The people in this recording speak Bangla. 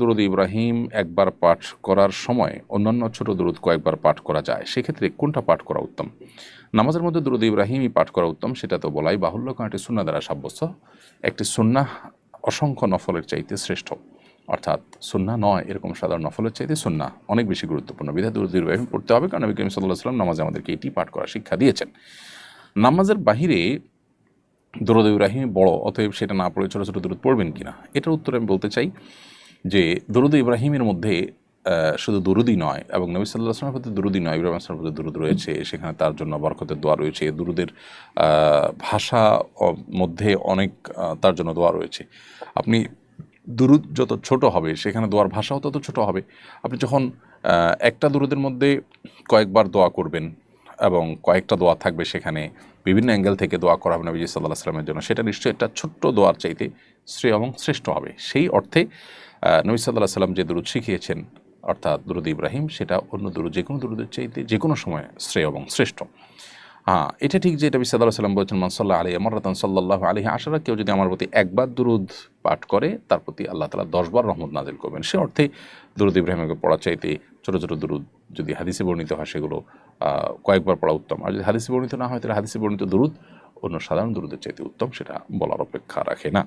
দুরুদ ইব্রাহিম একবার পাঠ করার সময় অন্যান্য ছোট দুরুদ কয়েকবার পাঠ করা যায়। সেক্ষেত্রে কোনটা পাঠ করা উত্তম? নামাজের মধ্যে দুরুদ ইব্রাহিমই পাঠ করা উত্তম, সেটা তো বলাই বাহুল্য, কারণ একটি সুন্না দ্বারা সাব্যস্ত। একটি সুন্না অসংখ্য নফলের চাইতে শ্রেষ্ঠ। অর্থাৎ সুন্না নয়, এরকম সাধারণ নফলের চাইতে সুন্না অনেক বেশি গুরুত্বপূর্ণ। বিধায় দুরুদ ইব্রাহিম পড়তে হবে, কারণ নবী করিম সাল্লাহ সাল্লাম নামাজে আমাদেরকে এটি পাঠ করা শিক্ষা দিয়েছেন। নামাজের বাহিরে দরুদ ইব্রাহিম বড়, অতএব সেটা না পড়ে ছোটো ছোটো দূরত পড়বেন কিনা? এটার উত্তরে আমি বলতে চাই যে দরুদ ইব্রাহিমের মধ্যে শুধু দুরুদই নয় এবং নবী সাল্লাহ আসলামের প্রতি দুরুদই নয়, ইব্রাহিম আসলামের প্রতি দুরুদ রয়েছে, সেখানে তার জন্য বরকতের দোয়া রয়েছে। দুরুদের ভাষা মধ্যে অনেক তার জন্য দোয়া রয়েছে। আপনি দুরুদ যত ছোট হবে, সেখানে দোয়ার ভাষাও তত ছোট হবে। আপনি যখন একটা দুরুদের মধ্যে কয়েকবার দোয়া করবেন এবং কয়েকটা দোয়া থাকবে সেখানে, বিভিন্ন অ্যাঙ্গেল থেকে দোয়া করা হবে নবীজি সাল্লাহ সাল্লামের জন্য, সেটা নিশ্চয়ই একটা ছোট্ট দোয়ার চাইতে শ্রেয় এবং শ্রেষ্ঠ হবে। সেই অর্থে নবী সাল্লাহ সাল্লাম যে দুরুদ শিখিয়েছেন, অর্থাৎ দুরুদ ইব্রাহিম, সেটা অন্য দুরুদ, যে কোনো দুরুদের চাইতে যে কোনো সময় শ্রেয় এবং শ্রেষ্ঠ। হ্যাঁ এটা ঠিক যে এটা বিসাদুল্লাহ সাল্লাম বলছেন মানসাল্লাহ আলী আমার রাতান সাল্লাহ আলী আশারা কেউ যদি আমার প্রতি একবার দুরুদ পাঠ করে, তার প্রতি আল্লাহ তালা দশবার রহমত নাজিল করবেন। সে অর্থে দুরুদ ইব্রাহিমকে পড়া চাইতে ছোটো ছোটো দুরুদ যদি হাদিসে বর্ণিত হয়, সেগুলো কয়েকবার পড়া উত্তম। আর যদি হাদিসে বর্ণিত না হয়, তাহলে হাদিসে বর্ণিত দুরুদ অন্য সাধারণ দুরুদের চাইতে উত্তম, সেটা বলার অপেক্ষা রাখে না।